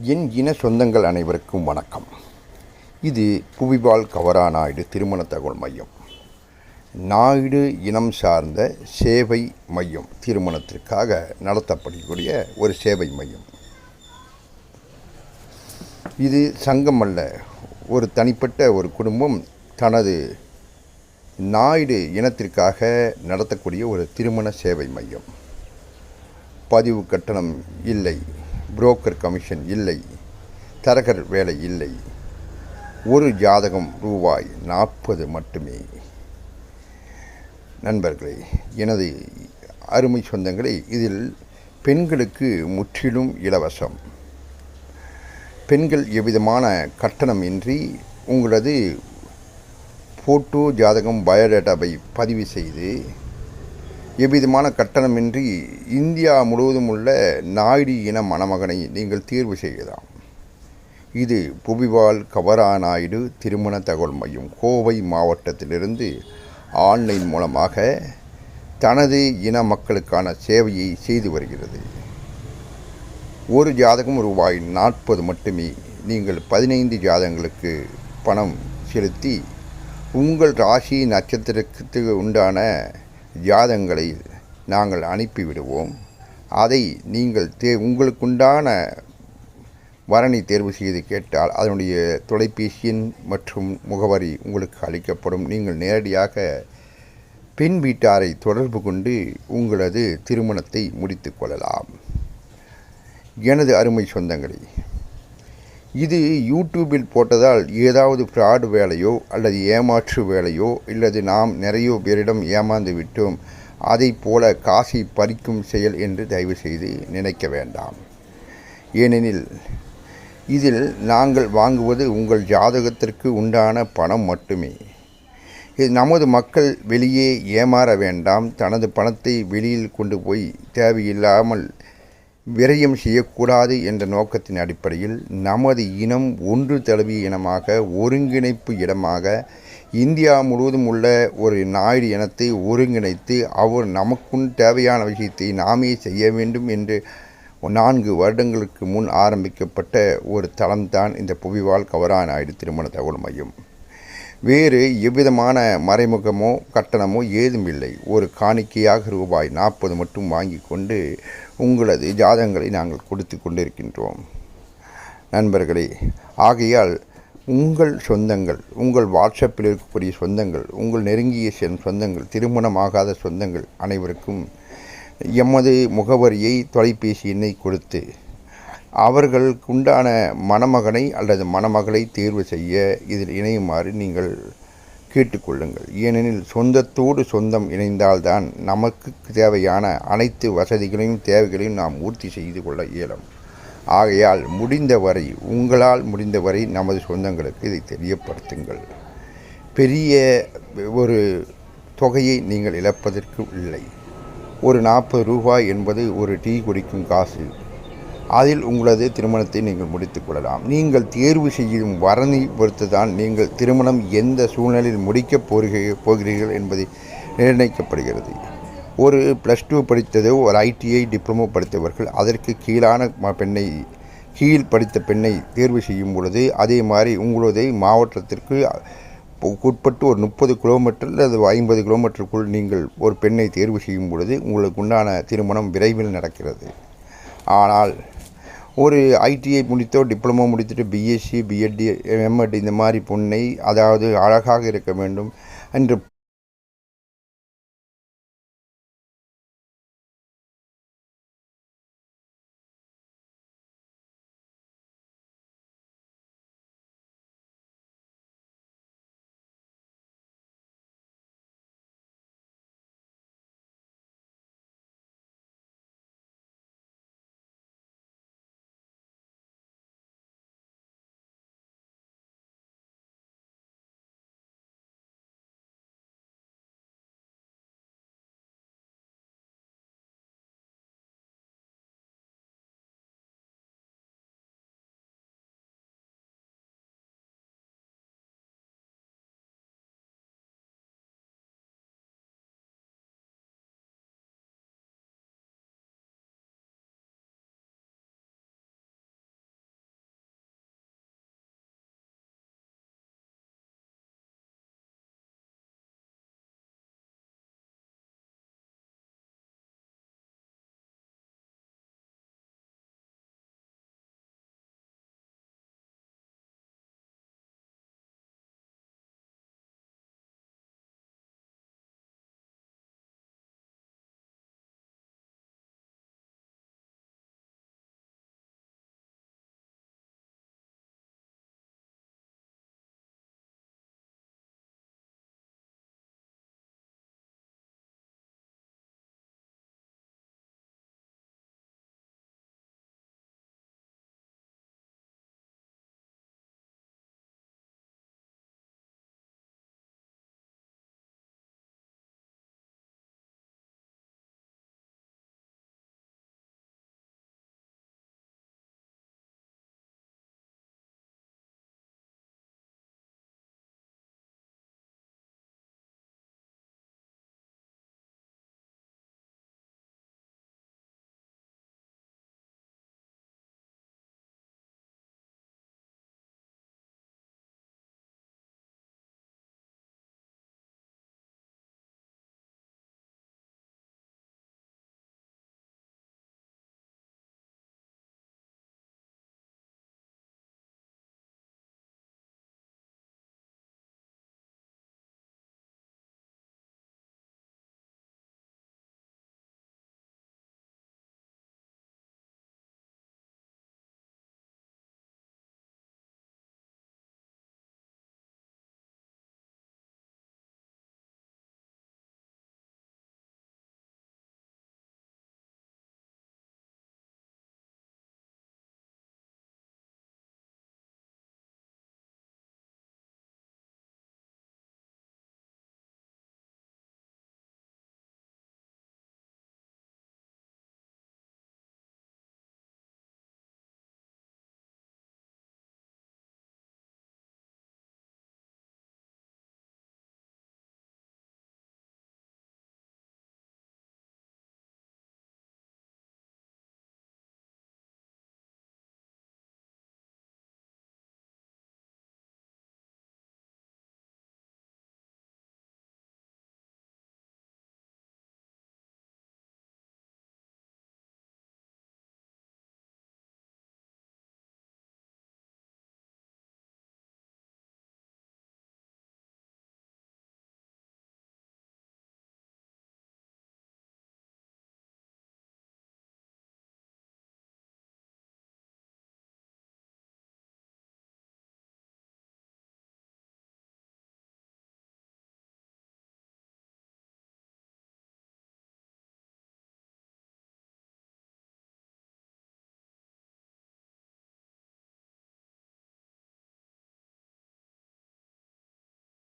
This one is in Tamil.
என் இன சொந்தங்கள் அனைவருக்கும் வணக்கம். இது புவிபால் கவரா நாயுடு திருமண தகவல் மையம். நாயுடு இனம் சார்ந்த சேவை மையம் திருமணத்திற்காக நடத்தப்படக்கூடிய ஒரு சேவை மையம். இது சங்கம் அல்ல ஒரு தனிப்பட்ட ஒரு குடும்பம் தனது நாயுடு இனத்திற்காக நடத்தக்கூடிய ஒரு திருமண சேவை மையம். பதிவு கட்டணம் இல்லை. புரோக்கர் கமிஷன் இல்லை தரகர் வேலை இல்லை. ஒரு ஜாதகம் ரூபாய் நாற்பது மட்டுமே. நண்பர்களே எனது அருமை சொந்தங்களே இதில் பெண்களுக்கு முற்றிலும் இலவசம். பெண்கள் எவ்விதமான கட்டணம் இன்றி உங்களது ஃபோட்டோ ஜாதகம் பயோடேட்டாவை பதிவு செய்து எவ்விதமான கட்டணமின்றி இந்தியா முழுவதும் உள்ள நாயுடு இன மணமகனை நீங்கள் தீர்வு செய்யலாம். இது புவிவால் கவரா நாயுடு திருமண தகவல் மையம் கோவை மாவட்டத்திலிருந்து ஆன்லைன் மூலமாக தனது இன மக்களுக்கான சேவையை செய்து வருகிறது. ஒரு ஜாதகம் ரூபாய் நாற்பது மட்டுமே. நீங்கள் பதினைந்து ஜாதகங்களுக்கு பணம் செலுத்தி உங்கள் ராசி நட்சத்திரத்துக்கு உண்டான ஜாதங்களை நாங்கள் அனுப்பிவிடுவோம். அதை நீங்கள் தே உங்களுக்குண்டான வரணி தேர்வு செய்து கேட்டால் அதனுடைய தொலைபேசியின் மற்றும் முகவரி உங்களுக்கு அளிக்கப்படும். நீங்கள் நேரடியாக பெண் வீட்டாரை தொடர்பு கொண்டு உங்களது திருமணத்தை முடித்து கொள்ளலாம். எனது அருமை சொந்தங்களே இது யூடியூபில் போட்டதால் ஏதாவது ஃப்ராடு வேலையோ அல்லது ஏமாற்று வேலையோ இல்லது நாம் நிறைய பேரிடம் ஏமாந்து விட்டோம். அதை போல காசை பறிக்கும் செயல் என்று தயவு செய்து நினைக்க வேண்டாம். ஏனெனில் இதில் நாங்கள் வாங்குவது உங்கள் ஜாதகத்திற்கு உண்டான பணம் மட்டுமே. இது நமது மக்கள் வெளியே ஏமாற வேண்டாம். தனது பணத்தை வெளியில் கொண்டு போய் தேவையில்லாமல் விரயம் செய்யக்கூடாது என்ற நோக்கத்தின் அடிப்படையில் நமது இனம் ஒன்று தழுவிய இனமாக ஒருங்கிணைப்பு இடமாக இந்தியா முழுவதும் உள்ள ஒரு நாயுடு இனத்தை ஒருங்கிணைத்து அவர் நமக்குன் தேவையான விஷயத்தை நாமே செய்ய வேண்டும் என்று நான்கு வருடங்களுக்கு முன் ஆரம்பிக்கப்பட்ட ஒரு தளம்தான் இந்த புவிவால் கவரா நாயுடு திருமண தகவல் மையம். வேறு எவ்விதமான மறைமுகமோ கட்டணமோ ஏதும் இல்லை ஒரு காணிக்கையாக ரூபாய் நாற்பது மட்டும் வாங்கி கொண்டு உங்களது ஜாதகங்களை நாங்கள் கொடுத்து கொண்டிருக்கின்றோம். நண்பர்களே ஆகையால் உங்கள் சொந்தங்கள் உங்கள் வாட்ஸ்அப்பில் இருக்கக்கூடிய சொந்தங்கள் உங்கள் நெருங்கிய சென் சொந்தங்கள் திருமணமாகாத சொந்தங்கள் அனைவருக்கும் எமது முகவரியை தொலைபேசி எண்ணை கொடுத்து அவர்களுக்கு உண்டான மணமகனை அல்லது மணமகளை தேர்வு செய்ய இதில் இணையுமாறு நீங்கள் கேட்டுக்கொள்ளுங்கள். ஏனெனில் சொந்தத்தோடு சொந்தம் இணைந்தால்தான் நமக்கு தேவையான அனைத்து வசதிகளையும் தேவைகளையும் நாம் பூர்த்தி செய்து கொள்ள இயலும். ஆகையால் முடிந்தவரை உங்களால் முடிந்தவரை நமது சொந்தங்களுக்கு இதை தெரியப்படுத்துங்கள். பெரிய ஒரு தொகையை நீங்கள் இழப்பதற்கு இல்லை. ஒரு நாற்பது ரூபாய் என்பது ஒரு டீ குடிக்கும் காசு. அதில் உங்களது திருமணத்தை நீங்கள் முடித்துக் கொள்ளலாம். நீங்கள் தேர்வு செய்யும் வரனை பொறுத்து தான் நீங்கள் திருமணம் எந்த சூழ்நிலையில் முடிக்கப் போகிறீர்கள் போகிறீர்கள் என்பதை நிர்ணயிக்கப்படுகிறது. ஒரு ப்ளஸ் டூ படித்ததோ ஒரு ஐடிஐ டிப்ளமோ படித்தவர்கள் அதற்கு கீழான ம- பெண்ணை கீழ் படித்த பெண்ணை தேர்வு செய்யும் பொழுது அதே மாதிரி உங்களுடைய மாவட்டத்திற்கு உட்பட்டு ஒரு முப்பது கிலோமீட்டர் அல்லது ஐம்பது கிலோமீட்டருக்குள் நீங்கள் ஒரு பெண்ணை தேர்வு செய்யும் பொழுது உங்களுக்கு உண்டான திருமணம் விரைவில் நடக்கிறது. ஆனால் ஒரு ஐடிஐ முடித்தோ டிப்ளமோ முடித்துட்டு பிஎஸ்சி பிஎட் எம்எட் இந்த மாதிரி பொண்ணை அதாவது அழகாக இருக்க வேண்டும் என்று